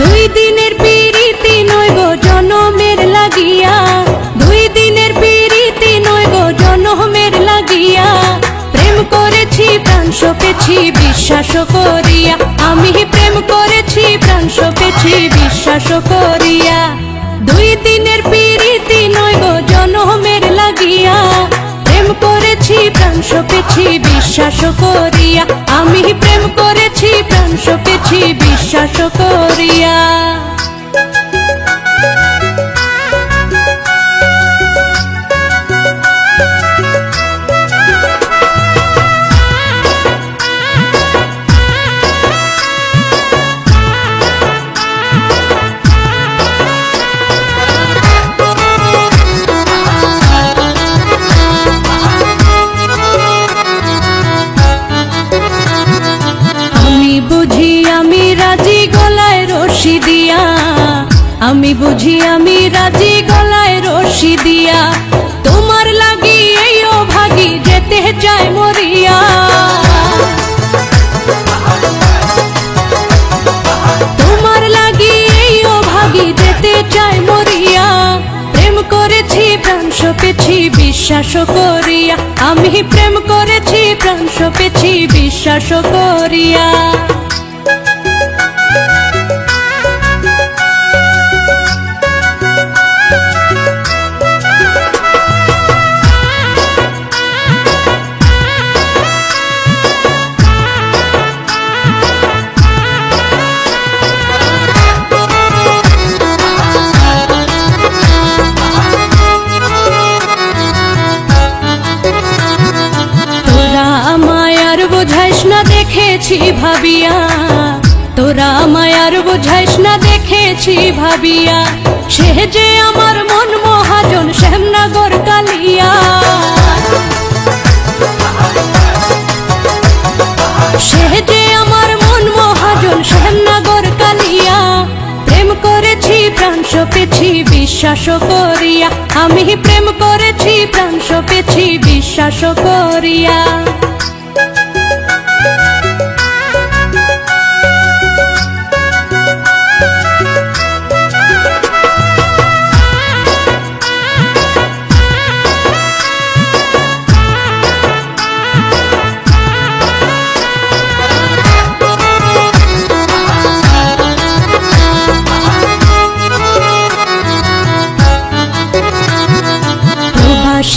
দুই দিনের পিরিতি নইব জনমের লাগিয়া। দুই দিনের পিরিতি নইব জনমের লাগিয়া। প্রেম করেছি, প্রাণ সপেছি বিশ্বাস করিয়া। আমি প্রেম করেছি সপেছি বিশ্বাস করিয়া। আমি প্রেম করেছি প্রাণ সপেছি বিশ্বাস করিয়া। রশি দিয়া, আমি বুঝি আমি রাজি গলায় রশি দিয়া। তোমার লাগি এই ভাগি যেতে চাই মরিয়া। তোমার লাগি এই ভাগি যেতে চাই মরিয়া। প্রেম করেছি, প্রাণ সপেছি, বিশ্বাস করিয়া। আমি প্রেম করেছি, প্রাণ সপেছি, বিশ্বাস করিয়া। না দেখেছি ভাবিয়া। তোরা মায়ার বুঝাইস না দেখেছি ভাবিয়া। সে যে আমার মন মহাজন শ্যামনগর কালিয়া। সে যে আমার মন মহাজন কালিয়া। প্রেম করেছি বিশ্বাস করিয়া। আমি প্রেম করেছি, প্রাণ সপেছি বিশ্বাস করিয়া।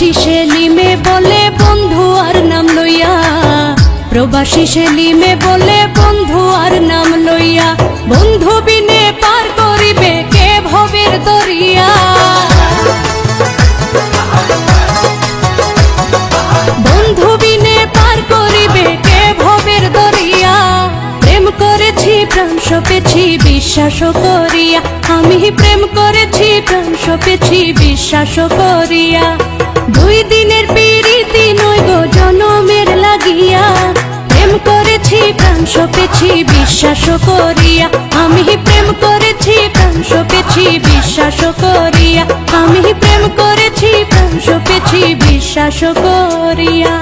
প্রবাসী সেলিমে বলে বন্ধু আর নাম লইয়া। প্রবাসী সেলিমে বলে বন্ধু আর নাম লইয়া। বন্ধু বিনে পার করিবে কে ভবের দরিয়া প্রাণ সপেছি বিশ্বাস করিয়া। আমি প্রেম করেছি প্রাণ সপেছি বিশ্বাস করিয়া। দুই দিনের পিরিতি নয় গো জনমের লাগিয়া। প্রেম করেছি প্রাণ সপেছি বিশ্বাস করিয়া। আমি প্রেম করেছি প্রাণ সপেছি বিশ্বাস করিয়া। আমি প্রেম করেছি প্রাণ সপেছি বিশ্বাস করিয়া।